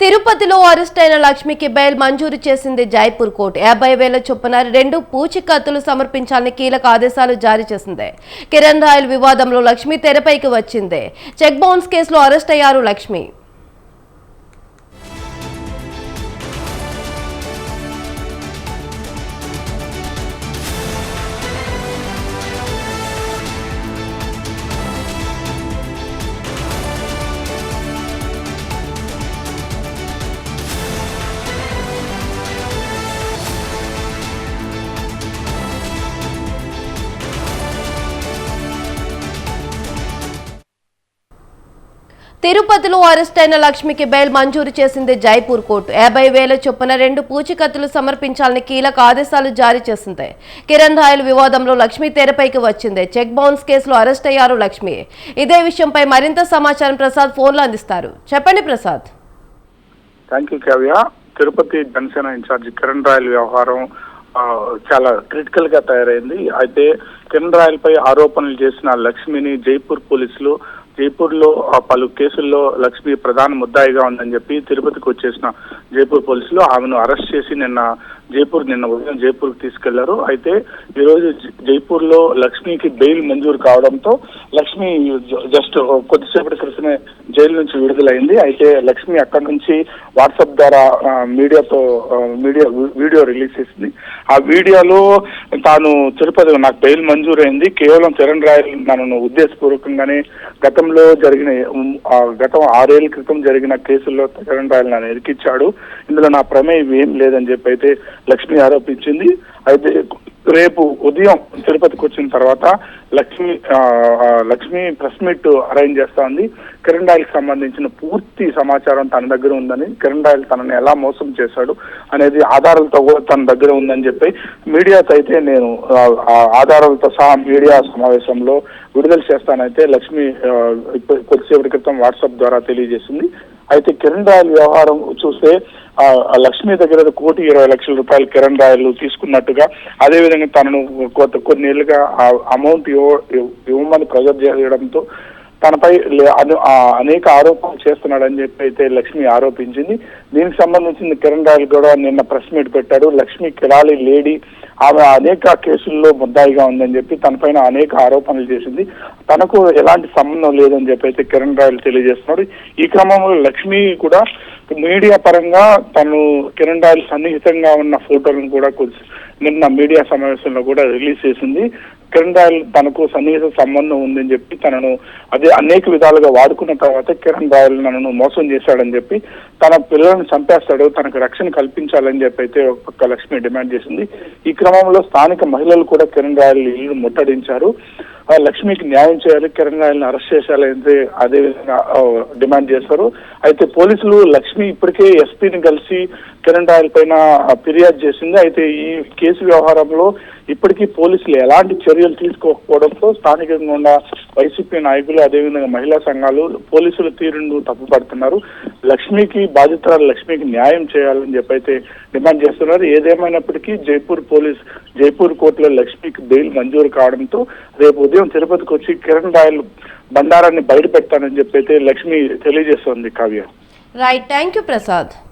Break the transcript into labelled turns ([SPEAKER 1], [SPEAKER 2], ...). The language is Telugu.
[SPEAKER 1] తిరుపతిలో అరెస్ట్ అయిన లక్ష్మికి బెయిల్ మంజూరు చేసింది జైపూర్ కోర్టు. యాభై వేల చొప్పున రెండు పూచికత్తులు సమర్పించాలని కీలక ఆదేశాలు జారీ చేసింది. కిరణ్ రాయల్ వివాదంలో లక్ష్మి తెరపైకి వచ్చింది. చెక్ బౌన్స్ కేసులో అరెస్ట్ అయ్యారు లక్ష్మి. తిరుపతిలో అరెస్ట్ అయిన లక్ష్మికి బెయిల్ మంజూరు చేసింది జైపూర్ కోర్టు. యాభై వేల చొప్పున రెండు పూచికత్తులు సమర్పించాలని కీలక ఆదేశాలు జారీ చేసింది. కిరణ్ రాయల్ వివాదంలో లక్ష్మి తెరపైకి వచ్చింది. చెక్ బౌన్స్ కేసులో అరెస్ట్ అయ్యారు లక్ష్మి. ఇదే విషయంపై మరింత సమాచారం ప్రసాద్ ఫోన్లో అందిస్తారు. చెప్పండి Prasad.
[SPEAKER 2] Thank you Kavya Tirupati Janasena incharge Kiran Royal వ్యవహారం చాలా క్రిటికల్గా తయారైంది. అయితే కిరణ్ రాయల్ పై ఆరోపణలు చేసిన లక్ష్మిని జైపూర్ పోలీసులు జైపూర్లో పలు కేసుల్లో లక్ష్మి ప్రధాన ముద్దాయిగా ఉందని చెప్పి తిరుపతికి వచ్చేసిన జైపూర్ పోలీసులు ఆమెను అరెస్ట్ చేసి నిన్న జైపూర్ నిన్న ఉదయం జైపూర్ తీసుకెళ్ళారు. అయితే ఈ రోజు జైపూర్లో లక్ష్మికి బెయిల్ మంజూరు కావడంతో లక్ష్మి జస్ట్ కొద్దిసేపటి క్రితమే జైలు నుంచి విడుదలైంది. అయితే లక్ష్మి అక్కడి నుంచి వాట్సాప్ ద్వారా మీడియాతో మీడియా వీడియో రిలీజ్ చేసింది. ఆ వీడియోలో తాను తిరుపతి నాకు బెయిల్ మంజూరైంది. కేవలం చరణ్ రాయల్ నన్ను ఉద్దేశపూర్వకంగానే గతంలో జరిగిన ఆ, గతం ఆరేళ్ళ క్రితం జరిగిన కేసుల్లో చరణ్ రాయల్ నన్ను ఎరికిచ్చాడు. ఇందులో నా ప్రమేయం ఏం లేదని చెప్పి అయితే లక్ష్మి ఆరోపించింది. అయితే రేపు ఉదయం తిరుపతికి వచ్చిన తర్వాత Lakshmi Lakshmi press meet arrange చేస్తోంది. కిరణ్ రాయల్కి సంబంధించిన పూర్తి సమాచారం తన దగ్గర ఉందని కిరణ్ రాయల్ తనని ఎలా మోసం చేశాడు అనేది ఆధారాలతో కూడా తన దగ్గర ఉందని చెప్పి మీడియాతో అయితే నేను ఆ, ఆధారాలతో సహా మీడియా సమావేశంలో విడుదల చేస్తానైతే లక్ష్మి కొద్దిసేపటి క్రితం వాట్సాప్ ద్వారా తెలియజేసింది. అయితే కిరణ్ రాయల్ వ్యవహారం చూస్తే ఆ లక్ష్మి దగ్గర కోటి ఇరవై లక్షల రూపాయలు కిరణ్ రాయలు తీసుకున్నట్టుగా అదేవిధంగా తనను కొత్త కొన్నేళ్ళుగా ఆ అమౌంట్ ఇవ్వ ఇవ్వమని ప్రెజర్ చేయడంతో తనపై లే- ఆ అనేక ఆరోపణలు చేస్తున్నాడని చెప్పి అయితే లక్ష్మి ఆరోపించింది. దీనికి సంబంధించిన కిరణ్ రాయల్ కూడా నిన్న ప్రెస్ మీట్ పెట్టాడు. లక్ష్మి కిరాలి లేడీ ఆమె అనేక కేసుల్లో ముద్దాయిగా ఉందని చెప్పి తనపైన అనేక ఆరోపణలు చేసింది. తనకు ఎలాంటి సంబంధం లేదని చెప్పి అయితే కిరణ్ రాయల్ తెలియజేస్తున్నాడు. ఈ క్రమంలో లక్ష్మి కూడా మీడియా పరంగా తను కిరణ్ రాయల్ సన్నిహితంగా ఉన్న ఫోటోలను కూడా నిన్న మీడియా సమావేశంలో కూడా రిలీజ్ చేసింది. కిరణ్ రాయల్ తనకు సన్నిహిత సంబంధం ఉందని చెప్పి తనను అదే అనేక విధాలుగా వాడుకున్న తర్వాత కిరణ్ రాయల్ నన్ను మోసం చేశాడని చెప్పి తన పిల్లలను చంపేస్తాడు తనకు రక్షణ కల్పించాలని చెప్పి అయితే ఒక పక్క లక్ష్మి డిమాండ్ చేసింది. ఈ క్రమంలో స్థానిక మహిళలు కూడా కిరణ్ రాయల్ ఇల్లు ముట్టడించారు. ఆ లక్ష్మికి న్యాయం చేయాలి కిరణ్ రాయల్ని అరెస్ట్ చేయాలంటే అదే విధంగా డిమాండ్ చేశారు అయితే పోలీసులు లక్ష్మి ఇప్పటికే ఎస్పీని కలిసి కిరణ్ రాయల్ పైన ఫిర్యాదు చేసింది. అయితే ఈ కేసు వ్యవహారంలో ఇప్పటికీ పోలీసులు ఎలాంటి చర్యలు తీసుకోకపోవడంతో స్థానికంగా ఉన్న వైసీపీ నాయకులు అదేవిధంగా మహిళా సంఘాలు పోలీసుల తీరును తప్పుపడుతున్నారు. లక్ష్మికి బాధితురాలు లక్ష్మికి న్యాయం చేయాలని చెప్పి అయితే డిమాండ్ చేస్తున్నారు. ఏదేమైనప్పటికీ జైపూర్ పోలీస్ జైపూర్ కోర్టులో లక్ష్మికి బెయిల్ మంజూరు కావడంతో రేపు ఉదయం తిరుపతికి వచ్చి కిరణ్ రాయల్ బండారాన్ని బయట పెడతానని చెప్పి అయితే Lakshmi తెలియజేస్తోంది Kavya.
[SPEAKER 1] Right thank you Prasad